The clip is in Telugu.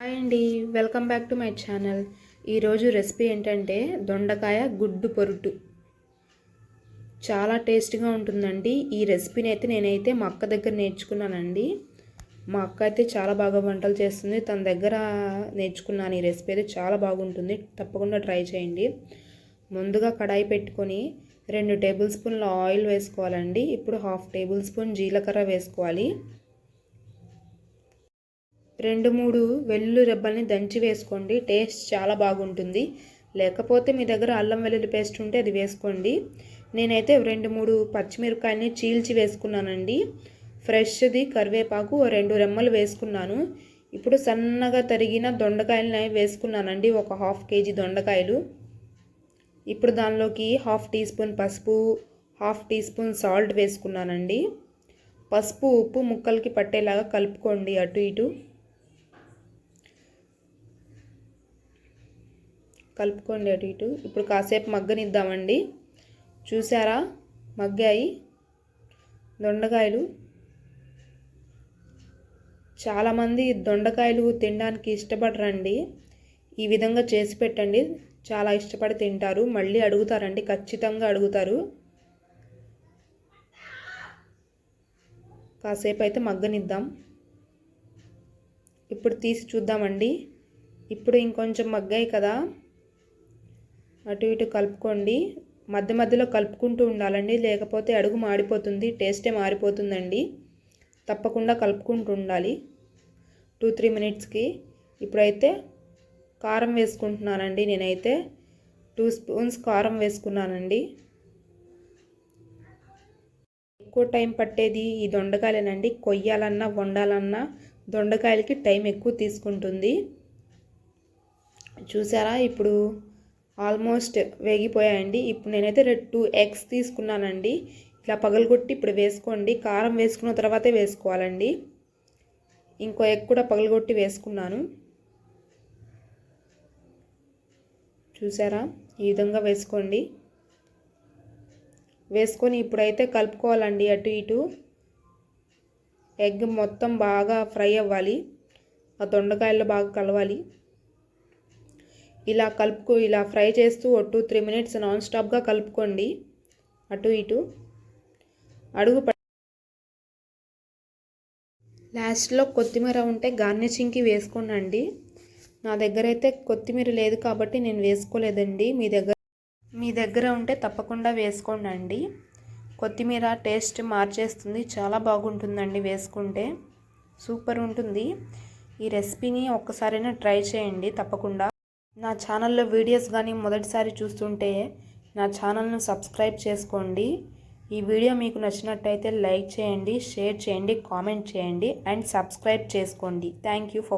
హాయ్ అండి welcome back to my channel. ఈరోజు రెసిపీ ఏంటంటే దొండకాయ గుడ్డు పొరుటు చాలా టేస్ట్గా ఉంటుందండి. ఈ రెసిపీని అయితే నేనైతే మా అక్క దగ్గర నేర్చుకున్నానండి. మా అక్క అయితే చాలా బాగా వంటలు చేస్తుంది. తన దగ్గర నేర్చుకున్నాను ఈ రెసిపీ అయితే. చాలా బాగుంటుంది. తప్పకుండా ట్రై చేయండి. ముందుగా కడాయి పెట్టుకొని రెండు టేబుల్ స్పూన్ల ఆయిల్ వేసుకోవాలండి. ఇప్పుడు హాఫ్ టేబుల్ స్పూన్ జీలకర్ర వేసుకోవాలి. రెండు మూడు వెల్లుల్లి రెబ్బల్ని దంచి వేసుకోండి. టేస్ట్ చాలా బాగుంటుంది. లేకపోతే మీ దగ్గర అల్లం వెల్లుల్లి పేస్ట్ ఉంటే అది వేసుకోండి. నేనైతే రెండు మూడు పచ్చిమిరపకాయలని చీల్చి వేసుకున్నానండి. ఫ్రెష్ది కరివేపాకు రెండు రెమ్మలు వేసుకున్నాను. ఇప్పుడు సన్నగా తరిగిన దొండకాయలని వేసుకున్నానండి. ఒక హాఫ్ కేజీ దొండకాయలు. ఇప్పుడు దానిలోకి హాఫ్ టీ స్పూన్ పసుపు హాఫ్ టీ స్పూన్ సాల్ట్ వేసుకున్నానండి. పసుపు ఉప్పు ముక్కలకి పట్టేలాగా కలుపుకోండి అటు ఇటు. కలుపుకోండి అటు ఇటు. ఇప్పుడు కాసేపు మగ్గనిద్దామండి. చూసారా? మగ్గాయి. దొండకాయలు. చాలామంది దొండకాయలు తినడానికి ఇష్టపడరండి. ఈ విధంగా చేసి పెట్టండి. చాలా ఇష్టపడి తింటారు. మళ్ళీ అడుగుతారండి. ఖచ్చితంగా అడుగుతారు. కాసేపు అయితే మగ్గనిద్దాం. ఇప్పుడు తీసి చూద్దామండి. ఇప్పుడు ఇంకొంచెం మగ్గాయి కదా. అటు ఇటు కలుపుకోండి. మధ్య మధ్యలో కలుపుకుంటూ ఉండాలండి. లేకపోతే అడుగు మాడిపోతుంది. టేస్టే మారిపోతుందండి. తప్పకుండా కలుపుకుంటూ ఉండాలి. టూ త్రీ మినిట్స్కి. ఇప్పుడైతే కారం వేసుకుంటున్నానండి నేనైతే. టూ స్పూన్స్ కారం వేసుకున్నానండి. ఎక్కువ టైం పట్టేది ఈ దొండకాయలేనండి. కొయ్యాలన్నా వండాలన్నా దొండకాయలకి టైం ఎక్కువ తీసుకుంటుంది. చూసారా ఇప్పుడు ఆల్మోస్ట్ వేగిపోయాయండి. ఇప్పుడు నేనైతే టూ ఎగ్స్ తీసుకున్నానండి. ఇట్లా పగలగొట్టి ఇప్పుడు వేసుకోండి. కారం వేసుకున్న తర్వాతే వేసుకోవాలండి. ఇంకో ఎగ్ కూడా పగలగొట్టి వేసుకున్నాను. చూసారా? ఈ విధంగా వేసుకోండి. వేసుకొని ఇప్పుడైతే కలుపుకోవాలండి అటు ఇటు. ఎగ్ మొత్తం బాగా ఫ్రై అవ్వాలి. ఆ దొండకాయల్లో బాగా కలవాలి. ఇలా కలుపుకో ఇలా ఫ్రై చేస్తూ ఒక టూ త్రీ మినిట్స్ నాన్ స్టాప్గా కలుపుకోండి. అటు ఇటు. అడుగు లాస్ట్లో కొత్తిమీర ఉంటే గార్నిషింగ్కి వేసుకోండి నా దగ్గర అయితే కొత్తిమీర లేదు కాబట్టి నేను వేసుకోలేదండి. మీ దగ్గర మీ దగ్గర ఉంటే తప్పకుండా వేసుకోండి కొత్తిమీర టేస్ట్ మార్చేస్తుంది. చాలా బాగుంటుందండి వేసుకుంటే. సూపర్ ఉంటుంది. ఈ రెసిపీని ఒక్కసారైనా ట్రై చేయండి తప్పకుండా. నా ఛానల్లో వీడియోస్ కానీ మొదటిసారి చూస్తుంటే నా ఛానల్ను సబ్స్క్రైబ్ చేసుకోండి. ఈ వీడియో మీకు నచ్చినట్టయితే లైక్ చేయండి షేర్ చేయండి కామెంట్ చేయండి అండ్ సబ్స్క్రైబ్ చేసుకోండి. Thank you for